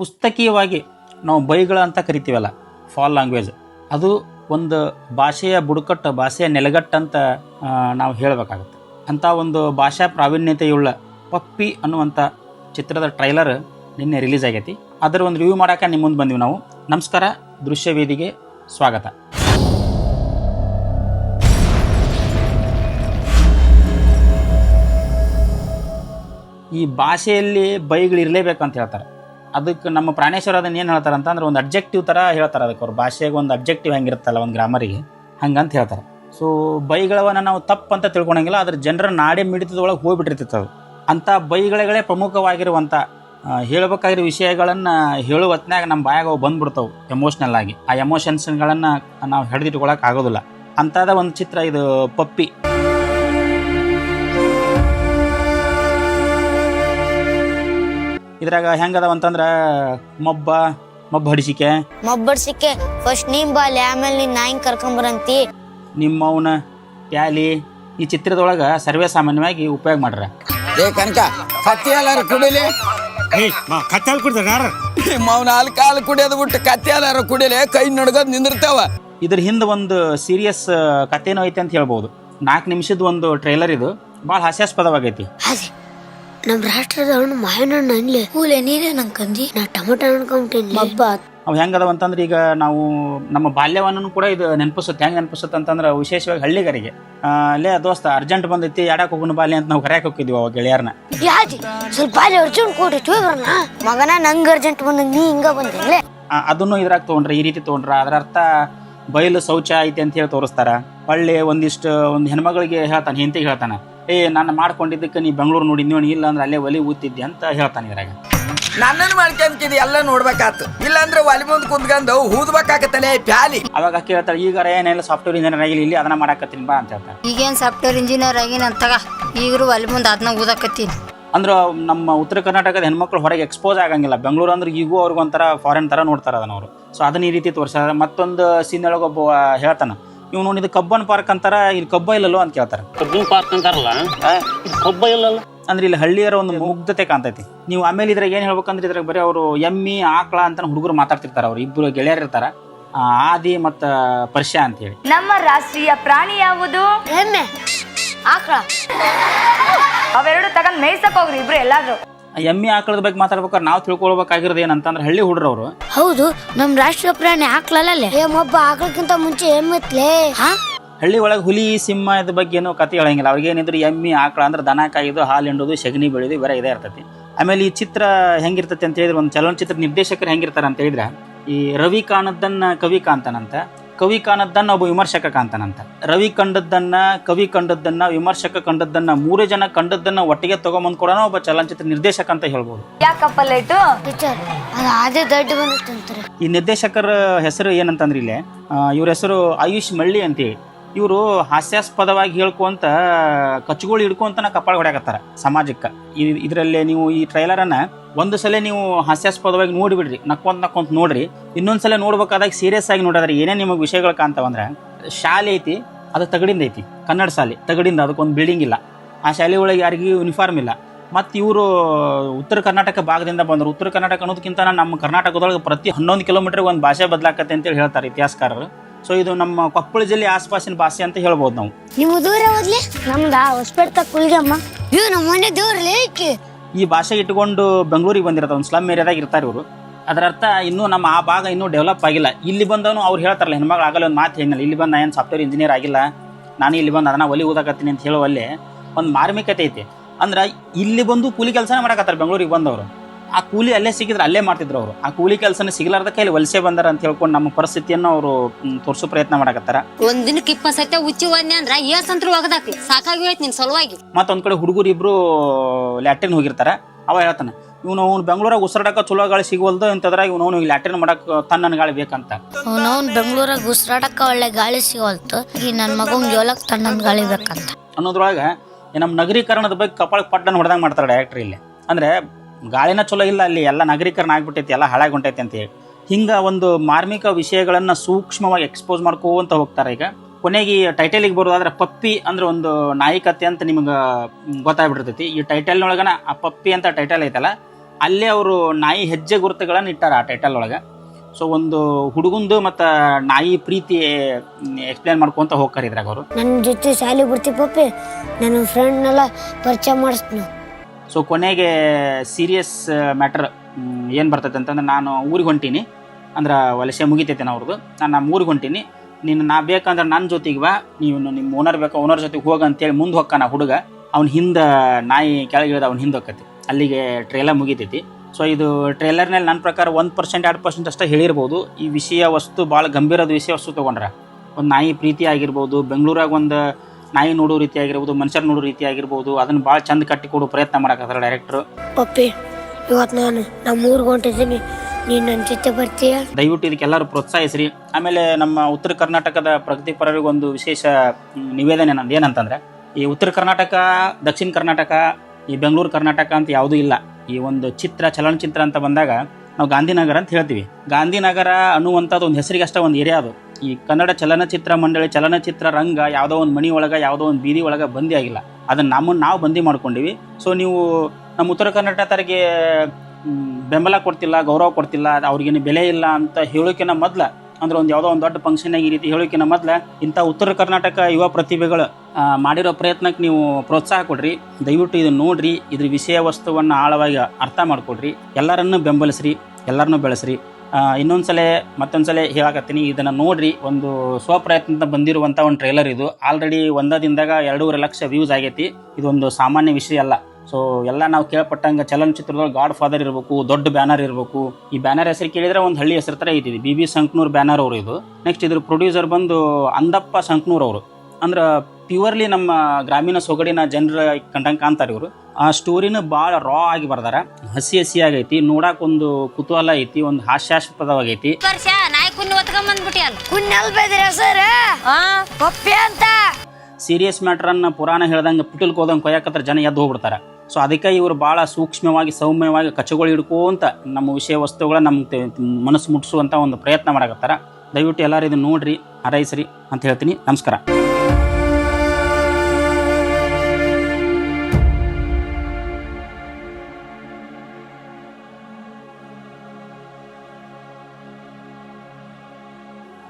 ಪುಸ್ತಕೀಯವಾಗಿ ನಾವು ಬೈಗಳ ಅಂತ ಕರಿತೀವಲ್ಲ, ಫಾಲ್ ಲ್ಯಾಂಗ್ವೇಜ್. ಅದು ಒಂದು ಭಾಷೆಯ ಬುಡಕಟ್ಟು, ಭಾಷೆಯ ನೆಲೆಗಟ್ಟು ಅಂತ ನಾವು ಹೇಳಬೇಕಾಗುತ್ತೆ. ಅಂಥ ಒಂದು ಭಾಷಾ ಪ್ರಾವೀಣ್ಯತೆಯುಳ್ಳ ಪಪ್ಪಿ ಅನ್ನುವಂಥ ಚಿತ್ರದ ಟ್ರೈಲರ್ ನಿನ್ನೆ ರಿಲೀಸ್ ಆಗೈತಿ. ಅದರ ಒಂದು ರಿವ್ಯೂ ಮಾಡೋಕೆ ನಿಮ್ಮ ಮುಂದೆ ಬಂದೀವಿ ನಾವು. ನಮಸ್ಕಾರ ದೃಶ್ಯವೇದಿಗೆ ಸ್ವಾಗತ. ಈ ಭಾಷೆಯಲ್ಲಿ ಬೈಗಳು ಅಂತ ಹೇಳ್ತಾರೆ. ಅದಕ್ಕೆ ನಮ್ಮ ಪ್ರಾಣೇಶ್ವರ ಅದನ್ನ ಏನು ಹೇಳ್ತಾರೆ ಅಂತಂದ್ರೆ ಒಂದು ಅಬ್ಜೆಕ್ಟಿವ್ ಥರ ಹೇಳ್ತಾರೆ ಅದಕ್ಕೆ. ಅವ್ರ ಭಾಷೆಗೆ ಒಂದು ಅಬ್ಜೆಕ್ಟಿವ್ ಹೆಂಗಿರುತ್ತಲ್ಲ ಒಂದು ಗ್ರಾಮರಿಗೆ ಹಂಗಂತ ಹೇಳ್ತಾರೆ. ಸೊ ಬೈಗಳವನ್ನ ನಾವು ತಪ್ಪು ಅಂತ ತಿಳ್ಕೊಳಂಗಿಲ್ಲ ಅದ್ರ ಜನರ ನಾಡಿ ಮಿಡಿತದೊಳಗೆ ಹೋಗ್ಬಿಟ್ಟಿರ್ತೈತೆ ಅದು. ಅಂಥ ಬೈಗಳಗಳೇ ಪ್ರಮುಖವಾಗಿರುವಂಥ ಹೇಳಬೇಕಾಗಿರೋ ವಿಷಯಗಳನ್ನು ಹೇಳುವ ಹೊತ್ನ್ಯಾಗ ನಮ್ಮ ಬಾಯಾಗ ಅವು ಬಂದ್ಬಿಡ್ತಾವೆ ಎಮೋಷ್ನಲ್ ಆಗಿ. ಆ ಎಮೋಷನ್ಸ್ಗಳನ್ನು ನಾವು ಹಿಡಿದಿಟ್ಕೊಳಕ್ಕೆ ಆಗೋದಿಲ್ಲ. ಅಂಥದ ಒಂದು ಚಿತ್ರ ಇದು, ಪಪ್ಪಿ. ಇದ್ರಾಗ ಹೆಂಗದವ ಅಂತಂದ್ರೆ ಮೊಬ್ಬ ಮೊಬ್ಬ ಹಡಿಸಿಕೆ. ಮಬ್ಬಡ್ಸಿಕ್ಕೆ ಫಸ್ಟ್ ನೀನ್ ಬಾಲಿ ಆಮೇಲೆ ನೀನ್ ನಾಯಿನ್ ಕರ್ಕೊಂಬರಂತಿ. ನಿಮ್ಮವನ ಟ್ಯಾಲಿ ಈ ಚಿತ್ರದೊಳಗೆ ಸರ್ವೇ ಸಾಮಾನ್ಯವಾಗಿ ಉಪಯೋಗ ಮಾಡ್ರ. ಏ ಕನಕ ಕತ್ತಿ ಎಲ್ಲಾರು ಕುಡಿಲಿ? ಕತ್ತಾಲ್ ಕುಡ್ದಾರ ಮೌನ ಹಾಲು ಕಾಲು ಕುಡಿಯೋದು ಬಿಟ್ಟು ಕತ್ತಿ ಎಲ್ಲಾರು ಕುಡಿಲಿ ಕೈ ನಡ್ಗೋದ್ ನಿಂದಿರ್ತಾವ. ಇದ್ರ ಹಿಂದೆ ಒಂದು ಸೀರಿಯಸ್ ಕಥೆನೂ ಐತೆ ಅಂತ ಹೇಳ್ಬೋದು. ನಾಲ್ಕು ನಿಮಿಷದ ಒಂದು ಟ್ರೈಲರ್ ಇದು. ಭಾಳ ಹಾಸ್ಯಾಸ್ಪದವಾಗೈತಿ. ನಮ್ ರಾಷ್ಟ್ರದ ಹಣ್ಣು ಮಾವಿನ ಹಣ್ಣು ಅನ್ಲಿ. ಹೂಲೆ ನೀನೇ ಕಂದಿ. ನಾ ಟೊಮೊಟೊ ಅನ್ಕೊಂಬಿಟ್ಟಿನಿ ಹಬ್ಬ ಅವು ಹೆಂಗದವ ಅಂತಂದ್ರೆ ಈಗ ನಾವು ನಮ್ಮ ಬಾಲ್ಯವನ್ನು ಕೂಡ ಇದು ನೆನಪಿಸುತ್ತೆ. ಹೆಂಗೆ ನೆನಪಿಸುತ್ತೆ ಅಂತಂದ್ರೆ ವಿಶೇಷವಾಗಿ ಹಳ್ಳಿಗರಿಗೆ. ಆ, ಲೇ ದೋಸ್ತ ಅರ್ಜೆಂಟ್ ಬಂದೈತಿ ಯಾಡಕ್ಕೆ ಹೋಗುನ ಬಾಲ್ಯ ಅಂತ ನಾವು ಕರೆಯಕ್ಕೆ ಹೋಗಿದ್ವಿ ಅವಾಗ ಗೆಳೆಯರ್ನ. ಯಾಜಿ ಸ್ವಲ್ಪ ಅಲ್ಲಿ ಅರ್ಜೆಂಟ್ ಕೊಡಿ ಬರೋಣ ಮಗನ ನಂಗ್ ಅರ್ಜೆಂಟ್ ಬಂದಂಗ ನೀ ಹಿಂಗ ಬಂದಿಲ್ಲ ಅದನ್ನು ಇದ್ರಾಗ ತೊಗೊಂಡ್ರೆ ಈ ರೀತಿ ತೊಗೊಂಡ್ರ ಅದರ ಅರ್ಥ ಬಯಲು ಶೌಚ ಐತಿ ಅಂತ ಹೇಳಿ ತೋರಿಸ್ತಾರ. ಹೊಳ್ಳಿ ಒಂದಿಷ್ಟು ಒಂದು ಹೆಣ್ಮಗಳಿಗೆ ಹೇಳ್ತಾನೆ ಹೆಂಡತಿಗೆ ಹೇಳ್ತಾನೆ. ಏ ನಾನು ಮಾಡ್ಕೊಂಡಿದ್ದಕ್ಕೆ ನೀ ಬೆಂಗಳೂರು ನೋಡಿ ನೀವು ಇಲ್ಲ ಅಂದ್ರೆ ಅಲ್ಲೇ ಒಲಿ ಊತಿದ್ದೆ ಅಂತ ಹೇಳ್ತಾನೆ ಇದ್ರಾಗ ನನ್ನನ್ನು ಮಾಡ್ಕೊಂತಿದ್ ಎಲ್ಲ ನೋಡ್ಬೇಕಾತು. ಇಲ್ಲಾಂದ್ರೆ ಒಲಿ ಮುಂದೆ ಕುಂತ್ಕೊಂಡು ಹೂದ್ಬೇಕಾಕತ್ತಲೆ ಪ್ಯಾಲಿ. ಅವಾಗ ಹೇಳ್ತಾರೆ ಹೇಳ್ತಾಳೆ ಈಗ ಏನೆಲ್ಲ ಸಾಫ್ಟ್ವೇರ್ ಇಂಜಿನಿಯರ್ ಆಗಿಲ್ಲ ಇಲ್ಲಿ ಅದನ್ನ ಮಾಡಾಕತ್ತೀನಿ ಬಾ ಅಂತ ಹೇಳ್ತಾರೆ ಈಗೇನು ಸಾಫ್ಟ್ವೇರ್ ಇಂಜಿನಿಯರ್ ಆಗಿ ನಾನು ತಗ ಈಗರೂ ಅಲ್ಲಿ ಮುಂದೆ ಅದನ್ನ ಓದಾಕತ್ತೀನಿ ಅಂದ್ರೆ ನಮ್ಮ ಉತ್ತರ ಕರ್ನಾಟಕದ ಹೆಣ್ಮಕ್ಳು ಹೊರಗೆ ಎಕ್ಸ್ಪೋಸ್ ಆಗಂಗಿಲ್ಲ. ಬೆಂಗಳೂರು ಅಂದ್ರೆ ಈಗೂ ಅವ್ರಿಗೊಂಥರ ಫಾರಿನ್ ಥರ ನೋಡ್ತಾರೆ ಅದನ್ನ ಅವರು. ಸೊ ಅದನ್ನ ಈ ರೀತಿ ತೋರಿಸ್ತಾರೆ ಮತ್ತೊಂದು ಸೀನ್ ಒಳಗೆ ಒಬ್ಬ ಹೇಳ್ತಾನೆ ಇವ್ ನೋಡಿ ಇದು ಕಬ್ಬನ್ ಪಾರ್ಕ್ ಅಂತಾರ ಇಲ್ಲಿ ಕಬ್ಬ ಇಲ್ಲಲ್ಲೋ ಅಂತ ಕೇಳ್ತಾರೆ. ಕಬ್ಬಿನ ಪಾರ್ಕ್ ಅಂತಾರಲ್ಲ? ಇದು ಕಬ್ಬ ಇಲ್ಲಲ್ಲ? ಅಂದ್ರೆ ಇಲ್ಲಿ ಹಳ್ಳಿಯರ ಒಂದು ಮುಗ್ಧತೆ ಕಾಣ್ತೈತಿ. ನೀವು ಆಮೇಲೆ ಇದ್ರಾಗ ಏನ್ ಹೇಳ್ಬೇಕಂದ್ರೆ ಇದ್ರಾಗ ಬರೀ ಅವರು ಎಮ್ಮಿ ಆಕಳ ಅಂತ ಹುಡುಗರು ಮಾತಾಡ್ತಿರ್ತಾರ ಅವ್ರು. ಇಬ್ರು ಗೆಳೆಯರು ಇರ್ತಾರ. ಆ, ಆದಿ ಮತ್ತ ಪರ್ಶ್ಯ ಅಂತ ಹೇಳಿ ನಮ್ಮ ರಾಷ್ಟ್ರೀಯ ಪ್ರಾಣಿ ಯಾವುದು? ಎಮ್ಮೆ. ಆಕಳ. ಅವೆರಡು ತಗೊಂಡ್ ಮೇಯ್ಸಕ್ ಹೋಗ್ರಿ ಇಬ್ರು ಎಲ್ಲಾದ್ರು. ಎಮ್ಮಿ ಆಕಳದ ಬಗ್ಗೆ ಮಾತಾಡ್ಬೇಕಾದ್ರೆ ನಾವು ತಿಳ್ಕೊಳ್ಬೇಕಾಗಿರೋದು ಏನಂತಂದ್ರೆ ಹಳ್ಳಿ ಹುಡ್ರವ್ರು ಹೌದು ನಮ್ ರಾಷ್ಟ್ರೀಯ ಪ್ರಾಣಿ ಆಕಳಲ್ಲ ಏ ಮಬ್ಬ ಆಕಳಕ್ಕಿಂತ ಮುಂಚೆ ಹೆಮ್ಮೆ ಹಾ? ಹಳ್ಳಿ ಒಳಗೆ ಹುಲಿ ಸಿಂಹ ಇದ್ರ ಬಗ್ಗೆ ಏನೋ ಕತೆ ಹೇಳಂಗಿಲ್ಲ. ಅವ್ರಿಗೆ ಏನಿದ್ರು ಎಮ್ಮಿ ಆಕಳ ಅಂದ್ರೆ ದನ ಕಾಯೋದು ಹಾಲು ಹಿಂಡೋದು ಸಗಣಿ ಬೆಳೆದು ಬೇರೆ ಇದೇ ಇರ್ತೈತಿ. ಆಮೇಲೆ ಈ ಚಿತ್ರ ಹೆಂಗಿರ್ತೈತಿ ಅಂತ ಹೇಳಿದ್ರೆ ಒಂದು ಚಲನಚಿತ್ರ ನಿರ್ದೇಶಕರು ಹೆಂಗಿರ್ತಾರೆ ಅಂತ ಹೇಳಿದ್ರೆ ಈ ರವಿ ಕಾಣದ್ದನ್ನ ಕವಿ ಕಾಂತಾನಂತ ಕವಿ ಕಾಣದ್ದನ್ನ ಒಬ್ಬ ವಿಮರ್ಶಕ ಕಾಣ್ತಾನಂತ. ರವಿ ಕಂಡದ್ದನ್ನ ಕವಿ ಕಂಡದ್ದನ್ನ ವಿಮರ್ಶಕ ಕಂಡದ್ದನ್ನ ಮೂರೇ ಜನ ಕಂಡದ್ದನ್ನ ಒಟ್ಟಿಗೆ ತಗೊಂಬಂದ್ ಕೂಡ ಒಬ್ಬ ಚಲನಚಿತ್ರ ನಿರ್ದೇಶಕ ಅಂತ ಹೇಳ್ಬೋದು. ಯಾಕಪ್ಪ ಲೇಟು ಟೀಚರ್ ಅದು ಅದೇ ದೊಡ್ಡ ಬಂದಿತ್ತಂತಾರೆ ಈ ನಿರ್ದೇಶಕರ ಹೆಸರು ಏನಂತಂದ್ರೆ ಇಲ್ಲೇ ಆ, ಇವ್ರ ಹೆಸರು ಆಯುಷ್ ಮಳ್ಳಿ ಅಂತೇಳಿ. ಇವರು ಹಾಸ್ಯಾಸ್ಪದವಾಗಿ ಹೇಳ್ಕೊಂತ, ಕಚ್ಚುಗಳು ಹಿಡ್ಕೊಂತನ ಕಪಾಳ ಹೊಡ್ಯಾಕತ್ತಾರ ಸಮಾಜಕ್ಕೆ. ಇದರಲ್ಲಿ ನೀವು ಈ ಟ್ರೈಲರನ್ನು ಒಂದು ಸಲ ನೀವು ಹಾಸ್ಯಾಸ್ಪದವಾಗಿ ನೋಡಿಬಿಡ್ರಿ, ನಕ್ಕೊಂತ ನಕ್ಕೊಂತ ನೋಡ್ರಿ. ಇನ್ನೊಂದು ಸಲ ನೋಡ್ಬೇಕಾದಾಗ ಸೀರಿಯಸ್ ಆಗಿ ನೋಡಿದ್ರೆ ಏನೇ ನಿಮಗೆ ವಿಷಯಗಳು ಕಾಣ್ತಾವಂದ್ರೆ ಶಾಲೆ ಐತಿ, ಅದು ತಗಡಿಂದ ಐತಿ, ಕನ್ನಡ ಶಾಲೆ, ತಗಡಿಂದ, ಅದಕ್ಕೊಂದು ಬಿಲ್ಡಿಂಗ್ ಇಲ್ಲ. ಆ ಶಾಲೆ ಒಳಗೆ ಯಾರಿಗೂ ಯೂನಿಫಾರ್ಮ್ ಇಲ್ಲ. ಮತ್ತು ಇವರು ಉತ್ತರ ಕರ್ನಾಟಕ ಭಾಗದಿಂದ ಬಂದರು. ಉತ್ತರ ಕರ್ನಾಟಕ ಅನ್ನೋದಕ್ಕಿಂತ ನಮ್ಮ ಕರ್ನಾಟಕದೊಳಗೆ ಪ್ರತಿ ಹನ್ನೊಂದು ಕಿಲೋಮೀಟರ್ಗೆ ಒಂದು ಭಾಷೆ ಬದಲಾಕತ್ತೆ ಅಂತೇಳಿ ಹೇಳ್ತಾರೆ ಇತಿಹಾಸಕಾರರು. ಸೊ ಇದು ನಮ್ಮ ಕೊಪ್ಪಳ ಜಿಲ್ಲೆ ಆಸ್ಪಾಸಿನ ಭಾಷೆ ಅಂತ ಹೇಳ್ಬೋದು ನಾವು. ನೀವು ದೂರ ಹೋದ್ಲಿ ನಮ್ದ ಹೊಸಪೇಟೆ ತಕ್ಕ ಕುಲ್ಗಮ್ಮ. ಇವ್ ನಮ್ಮ ಮನೆ ಈ ಭಾಷೆ ಇಟ್ಕೊಂಡು ಬೆಂಗಳೂರಿಗೆ ಬಂದಿರತ್ತೆ ಒಂದು ಸ್ಲಮ್ ಏರಿಯಾದಾಗ ಇರ್ತಾರೆ ಇವರು. ಅದರ ಅರ್ಥ ಇನ್ನೂ ನಮ್ಮ ಆ ಭಾಗ ಇನ್ನೂ ಡೆವಲಪ್ ಆಗಿಲ್ಲ. ಇಲ್ಲಿ ಬಂದವನು ಅವ್ರು ಹೇಳ್ತಾರಲ್ಲ ಹೆಣ್ಮಗಳು ಆಗಲ್ಲ ಒಂದು ಮಾತು ಹೇಳಿಲ್ಲ. ಇಲ್ಲಿ ಬಂದು ಏನು ಸಾಫ್ಟ್ವೇರ್ ಇಂಜಿನಿಯರ್ ಆಗಿಲ್ಲ ನಾನು ಇಲ್ಲಿ ಬಂದು ಅದನ್ನ ಒಲಿ ಓದಾಕತ್ತೀನಿ ಅಂತ ಹೇಳುವಲ್ಲಿ ಒಂದು ಮಾರ್ಮಿಕತೆ ಐತಿ. ಅಂದ್ರೆ ಇಲ್ಲಿ ಬಂದು ಕೂಲಿ ಕೆಲಸನೇ ಮಾಡಕತ್ತಾರೆ ಬೆಂಗಳೂರಿಗೆ ಬಂದವರು. ಆ ಕೂಲಿ ಅಲ್ಲೇ ಸಿಕ್ಕಿದ್ರೆ ಅಲ್ಲೇ ಮಾಡ್ತಿದ್ರು ಅವರು. ಆ ಕೂಲಿ ಕೆಲಸನ ಸಿಗಲಾರ್ದಕ್ಕೆ ಇಲ್ಲಿ ವಲಸೆ ಬಂದಾರ ಅಂತ ಹೇಳ್ಕೊಂಡು ನಮ್ಮ ಪರಿಸ್ಥಿತಿಯನ್ನು ಅವರು ತೋರಿಸೋ ಪ್ರಯತ್ನ ಮಾಡಕತ್ತಾರ. ಒಂದ್ ದಿನಕ್ಕೆ ಸತ್ಯ ಉಚ್ಚಿ ಹೋದ್ನೆ ಅಂದ್ರ ಏಸ್ ಅಂತೂ ಒಗದಾಕ್ಲಿ. ಸಾಕಾಗಿ ಹೋಯ್ತು ನಿನ್ ಸಲುವಾಗಿ. ಮತ್ತೊಂದ್ ಕಡೆ ಹುಡುಗರು ಇಬ್ರು ಲ್ಯಾಟ್ರಿನ್ ಹೋಗಿರ್ತಾರ. ಅವ ಹೇಳ್ತಾನೆ ಇವನು ಅವ್ನು ಬೆಂಗಳೂರಾಗ ಉಸಿರಾಡಕ ಚಲೋ ಗಾಳಿ ಸಿಗುವಲ್ದು ಇಂಥದ್ರಾಗ ಇವನು ಅವ್ನು ಲ್ಯಾಟ್ರಿನ್ ಮಾಡಕ್ ತನ್ನ ಗಾಳಿ ಬೇಕಂತ. ಅವ್ನ ಬೆಂಗಳೂರಾಗ ಉಸಿರಾಡಕ್ಕ ಒಳ್ಳೆ ಗಾಳಿ ಸಿಗೋಲ್ತು ಈ ನನ್ ಮಗಂಗ್ ಜೋಲಕ್ ತಣ್ಣನ್ ಗಾಳಿ ಬೇಕಂತ. ಅನ್ನೋದ್ರೊಳಗೆ ನಮ್ಮ ನಗರೀಕರಣದ ಬಗ್ಗೆ ಕಪಾಳ ಪಟ್ಟನ ಹೊಡೆದಂಗೆ ಮಾಡ್ತಾರೆ ಡೈರೆಕ್ಟ್ರಿ ಇಲ್ಲಿ. ಅಂದ್ರೆ ಗಾಳಿನ ಚಲೋ ಇಲ್ಲ ಅಲ್ಲಿ ಎಲ್ಲ ನಾಗರಿಕರನ್ನ ಆಗ್ಬಿಟ್ಟೈತಿ, ಎಲ್ಲ ಹಾಳಾಗೊಂಟೈತಿ ಅಂತ ಹೇಳಿ. ಹಿಂಗ ಒಂದು ಮಾರ್ಮಿಕ ವಿಷಯಗಳನ್ನು ಸೂಕ್ಷ್ಮವಾಗಿ ಎಕ್ಸ್ಪೋಸ್ ಮಾಡ್ಕೋಂತ ಹೋಗ್ತಾರೆ ಈಗ. ಕೊನೆಗೆ ಟೈಟಲಿಗೆ ಬರೋದಾದ್ರೆ ಪಪ್ಪಿ ಅಂದ್ರೆ ಒಂದು ನಾಯಕತೆ ಅಂತ ನಿಮ್ಗೆ ಗೊತ್ತಾಗ್ಬಿಟ್ಟಿರ್ತೈತಿ. ಈ ಟೈಟಲ್ನೊಳಗನ ಆ ಪಪ್ಪಿ ಅಂತ ಟೈಟಲ್ ಐತಲ್ಲ, ಅಲ್ಲೇ ಅವರು ನಾಯಿ ಹೆಜ್ಜೆ ಗುರುತುಗಳನ್ನು ಇಟ್ಟಾರ ಆ ಟೈಟಲ್ ಒಳಗೆ. ಸೊ ಒಂದು ಹುಡುಗಂದು ಮತ್ತು ನಾಯಿ ಪ್ರೀತಿ ಎಕ್ಸ್ಪ್ಲೇನ್ ಮಾಡ್ಕೊಂತ ಹೋಗ್ತಾರೆ ಇದ್ರಾಗ ಅವರು. ನನ್ನ ಜೊತೆ ಶಾಲೆ ಬರ್ತೀವಿ ಪಪ್ಪಿ, ನನ್ನ ಫ್ರೆಂಡ್ನೆಲ್ಲ ಪರಿಚಯ ಮಾಡಿಸ್ತೀನಿ. ಸೊ ಕೊನೆಗೆ ಸೀರಿಯಸ್ ಮ್ಯಾಟ್ರ್ ಏನು ಬರ್ತೈತೆ ಅಂತಂದ್ರೆ ನಾನು ಊರಿಗೆ ಹೊಂಟೀನಿ. ಅಂದ್ರೆ ವಲಸೆ ಮುಗಿತೈತೆ ಅವ್ರದ್ದು ನಾನು ನಮ್ಮ ಊರಿಗೆ ಹೊಂಟೀನಿ. ನೀನು ನಾ ಬೇಕಂದ್ರೆ ನನ್ನ ಜೊತೆಗೆ ಬಾ. ನೀವು ನಿಮ್ಮ ಓನರ್ ಬೇಕು ಓನರ್ ಜೊತೆಗೆ ಹೋಗ ಅಂತೇಳಿ ಮುಂದೆ ಹೊಕ್ಕಾನ ಹುಡುಗ. ಅವ್ನ ಹಿಂದೆ ನಾಯಿ ಕೆಳಗಿಳಿದ ಅವ್ನ ಹಿಂದೆ ಹೋಗ್ತೈತಿ. ಅಲ್ಲಿಗೆ ಟ್ರೇಲರ್ ಮುಗಿತೈತಿ. ಸೊ ಇದು ಟ್ರೇಲರ್ನಲ್ಲಿ ನನ್ನ ಪ್ರಕಾರ ಒಂದು ಪರ್ಸೆಂಟ್ ಎರಡು ಪರ್ಸೆಂಟ್ ಅಷ್ಟೇ ಹೇಳಿರ್ಬೋದು. ಈ ವಿಷಯ ವಸ್ತು ಭಾಳ ಗಂಭೀರದ ವಿಷಯ ವಸ್ತು ತೊಗೊಂಡ್ರೆ. ಒಂದು ನಾಯಿ ಪ್ರೀತಿ ಆಗಿರ್ಬೋದು, ಬೆಂಗಳೂರಾಗ ಒಂದು ನಾಯಿ ನೋಡೋ ರೀತಿ ಆಗಿರ್ಬೋದು ಮನುಷ್ಯರು ನೋಡೋ ರೀತಿ ಆಗಿರ್ಬೋದು ಅದನ್ನ ಭಾಳ ಚಂದ ಕಟ್ಟಿ ಕೊಡೋ ಪ್ರಯತ್ನ ಮಾಡಕತ್ತಾರ ಡೈರೆಕ್ಟ್ರು ಪಪ್ಪಿ ಇವತ್ತು ನಾನು ನಮ್ಮ ಊರಿಗೆ ಹೊಂಟಿದ್ದೀನಿ. ನೀನು ನನ್ನ ಜೊತೆ ಬರ್ತೀಯ? ದಯವಿಟ್ಟು ಇದಕ್ಕೆಲ್ಲರೂ ಪ್ರೋತ್ಸಾಹಿಸ್ರಿ. ಆಮೇಲೆ ನಮ್ಮ ಉತ್ತರ ಕರ್ನಾಟಕದ ಪ್ರಗತಿಪರರಿಗೆ ಒಂದು ವಿಶೇಷ ಮ್, ನಿವೇದನೆ ನಂದು ಏನಂತಂದ್ರೆ ಈ ಉತ್ತರ ಕರ್ನಾಟಕ ದಕ್ಷಿಣ ಕರ್ನಾಟಕ ಈ ಬೆಂಗಳೂರು ಕರ್ನಾಟಕ ಅಂತ ಯಾವುದೂ ಇಲ್ಲ. ಈ ಒಂದು ಚಿತ್ರ ಚಲನಚಿತ್ರ ಅಂತ ಬಂದಾಗ ನಾವು ಗಾಂಧಿನಗರ ಅಂತ ಹೇಳ್ತೀವಿ. ಗಾಂಧಿನಗರ ಅನ್ನುವಂಥದ್ದು ಒಂದು ಹೆಸರಿಗೆ ಅಷ್ಟೇ ಒಂದು ಏರಿಯಾ ಅದು. ಈ ಕನ್ನಡ ಚಲನಚಿತ್ರ ಮಂಡಳಿ, ಚಲನಚಿತ್ರ ರಂಗ ಯಾವುದೋ ಒಂದು ಮನಿ ಒಳಗೆ, ಯಾವುದೋ ಒಂದು ಬೀದಿ ಒಳಗೆ ಬಂದಿ ಆಗಿಲ್ಲ. ಅದನ್ನು ನಮ್ಮನ್ನು ನಾವು ಬಂದಿ ಮಾಡ್ಕೊಂಡಿವಿ. ಸೊ ನೀವು ನಮ್ಮ ಉತ್ತರ ಕರ್ನಾಟಕರಿಗೆ ಬೆಂಬಲ ಕೊಡ್ತಿಲ್ಲ, ಗೌರವ ಕೊಡ್ತಿಲ್ಲ, ಅವ್ರಿಗೇನು ಬೆಲೆ ಇಲ್ಲ ಅಂತ ಹೇಳೋಕಿನ ಮೊದ್ಲ, ಅಂದ್ರೆ ಒಂದು ಯಾವುದೋ ಒಂದು ದೊಡ್ಡ ಫಂಕ್ಷನ್ ಈ ರೀತಿ ಹೇಳೋಕಿನ ಮೊದ್ಲ, ಇಂಥ ಉತ್ತರ ಕರ್ನಾಟಕ ಯುವ ಪ್ರತಿಭೆಗಳು ಮಾಡಿರೋ ಪ್ರಯತ್ನಕ್ಕೆ ನೀವು ಪ್ರೋತ್ಸಾಹ ಕೊಡ್ರಿ. ದಯವಿಟ್ಟು ಇದನ್ನ ನೋಡ್ರಿ, ಇದ್ರ ವಿಷಯ ವಸ್ತುವನ್ನು ಆಳವಾಗಿ ಅರ್ಥ ಮಾಡ್ಕೊಡ್ರಿ ಎಲ್ಲರನ್ನೂ ಬೆಂಬಲಿಸ್ರಿ, ಎಲ್ಲರನ್ನೂ ಬೆಳೆಸ್ರಿ. ಆ, ಮತ್ತೊಂದು ಸಲ ಹೇಳಕತ್ತೀನಿ. ಇದನ್ನು ನೋಡ್ರಿ ಒಂದು ಸ್ವಪ್ರಯತ್ನದಿಂದ ಬಂದಿರುವಂಥ ಒಂದು ಟ್ರೈಲರ್ ಇದು. ಆಲ್ರೆಡಿ ಒಂದೇ ದಿನದಾಗ ಎರಡೂವರೆ ಲಕ್ಷ ವ್ಯೂಸ್ ಆಗೈತಿ. ಇದೊಂದು ಸಾಮಾನ್ಯ ವಿಷಯ ಅಲ್ಲ. ಸೊ ಎಲ್ಲ ನಾವು ಕೇಳ್ಪಟ್ಟಂಗೆ ಚಲನಚಿತ್ರದೊಳಗೆ ಗಾಡ್ ಫಾದರ್ ಇರಬೇಕು ದೊಡ್ಡ ಬ್ಯಾನರ್ ಇರಬೇಕು. ಈ ಬ್ಯಾನರ್ ಹೆಸರು ಕೇಳಿದ್ರೆ ಒಂದು ಹಳ್ಳಿ ಹೆಸರು ಥರ ಐತಿ. ಬಿ ಬಿ ಸಂಕ್ನೂರ್ ಬ್ಯಾನರ್ ಅವರು ಇದು. ನೆಕ್ಸ್ಟ್ ಇದ್ರ ಪ್ರೊಡ್ಯೂಸರ್ ಬಂದು ಅಂದಪ್ಪ ಸಂಕ್ನೂರ್ ಅವರು. ಅಂದ್ರೆ ಪ್ಯೂರ್ಲಿ ನಮ್ಮ ಗ್ರಾಮೀಣ ಸೊಗಡಿನ ಜನರ ಕಂಡಂಗೆ ಕಾಣ್ತಾರೆ ಇವರು. ಆ ಸ್ಟೋರಿನ ಭಾಳ ರಾ ಆಗಿ ಬರ್ದಾರ. ಹಸಿ ಹಸಿ ಆಗೈತಿ ನೋಡಕ್ ಒಂದು ಕುತೂಹಲ ಐತಿ ಒಂದು ಹಾಸ್ಯಾಸ್ಪದವಾಗೈತಿ ವರ್ಷ ನಾಯಿ ಅನ್ನ ಕುಣ್ಣಲ್ ಬೇದಿರ ಸರ್ ಆ? ಪಪ್ಪಿ ಅಂತ? ಸೀರಿಯಸ್ ಮ್ಯಾಟ್ರನ್ನ ಪುರಾಣ ಹೇಳ್ದಂಗೆ ಪಿಟಲ್ಕ್ ಹೋದಂಗೆ ಕೊಯ್ಯಾಕತ್ರ ಜನ ಎದ್ದು ಹೋಗ್ಬಿಡ್ತಾರೆ. ಸೊ ಅದಕ್ಕೆ ಇವರು ಭಾಳ ಸೂಕ್ಷ್ಮವಾಗಿ ಸೌಮ್ಯವಾಗಿ ಕಚ್ಚುಗಳು ಹಿಡ್ಕೋಂತ ನಮ್ಮ ವಿಷಯ ವಸ್ತುಗಳ ನಮ್ಮ ಮನಸ್ಸು ಮುಟ್ಟಿಸುವಂಥ ಒಂದು ಪ್ರಯತ್ನ ಮಾಡಕತ್ತಾರ. ದಯವಿಟ್ಟು ಎಲ್ಲರೂ ಇದನ್ನ ನೋಡ್ರಿ ಹಾರೈಸ್ರಿ ಅಂತ ಹೇಳ್ತೀನಿ. ನಮಸ್ಕಾರ.